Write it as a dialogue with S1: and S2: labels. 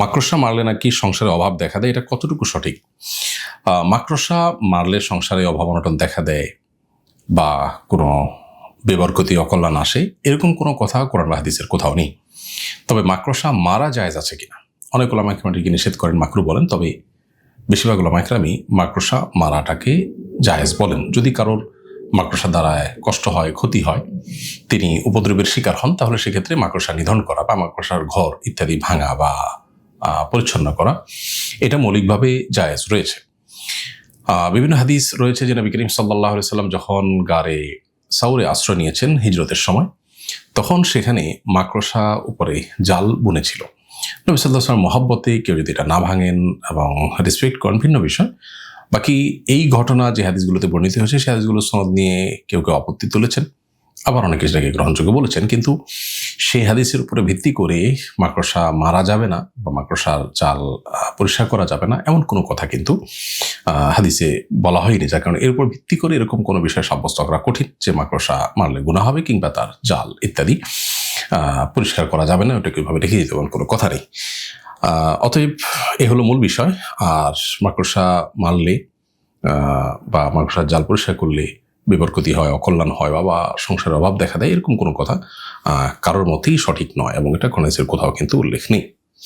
S1: মাকড়সা মারলে নাকি সংসারে অভাব দেখা দেয়? এটা কতটুকু সঠিক? মাকড়সা মারলে সংসারে অভাব অনটন দেখা দেয় বা কোনো বেবরকতি অকল্যাণ আসে? এরকম কোনো কথা কোরআন হাদিসের কোথাও নেই। তবে মাকড়সা মারা জায়েজ আছে কিনা? অনেক ওলামাইকরামটিকে নিষেধ করেন, মাকরু বলেন, তবে বেশিরভাগ ওলামাইকরামই মাকড়সা মারাটাকে জায়েজ বলেন। যদি কারোর মাকড়সা দ্বারা কষ্ট হয়, ক্ষতি হয়, তিনি উপদ্রবের শিকার হন, তাহলে সেক্ষেত্রে মাকড়সা নিধন করা বা মাকড়সার ঘর ইত্যাদি ভাঙা বা পরিচ্ছন্ন করা। এটা মৌলিকভাবে জায়েজ রয়েছে। বিভিন্ন হাদিস রয়েছে যে নবী করিম সাল্লাহ সাল্লাম যখন গারে সাউরে আশ্রয় নিয়েছেন হিজরতের সময়, তখন সেখানে মাকড়সা উপরে জাল বুনেছিল। নবী সাল্লাহ সাল্লাম মহাব্বতে কেউ যদি এটা না ভাঙেন এবং রেসপেক্ট করেন, ভিন্ন বিষয়। বাকি এই ঘটনা যে হাদিসগুলোতে বর্ণিত হয়েছে, সেই হাদিসগুলো সনদ নিয়ে কেউ কেউ আপত্তি তুলেছেন। আবার অনেকে সেটাকে গ্রহণযোগ্য বলেছেন। কিন্তু সেই হাদিসের উপরে ভিত্তি করে মাকড়সা মারা যাবে না বা মাকড়সার চাল পরিষ্কার করা যাবে না, এমন কোনো কথা কিন্তু হাদিসে বলা হয়নি। যার কারণে এর উপর ভিত্তি করে এরকম কোনো বিষয় সাব্যস্ত করা কঠিন যে মাকড়সা মারলে গুণা হবে কিংবা তার জাল ইত্যাদি পরিষ্কার করা যাবে না, ওটাকে ওইভাবে রেখে দিতে কোনো কথা নেই। অতএব এ হলো মূল বিষয়। আর মাকড়সা মারলে বা মাকড়সার জাল পরিষ্কার করলে বিবরকতি হয়, অকল্যাণ হয় বা সংসারের অভাব দেখা দেয়, এরকম কোনো কথা কারোর মতেই সঠিক নয় এবং এটা গণেশের কোথাও কিন্তু উল্লেখ নেই।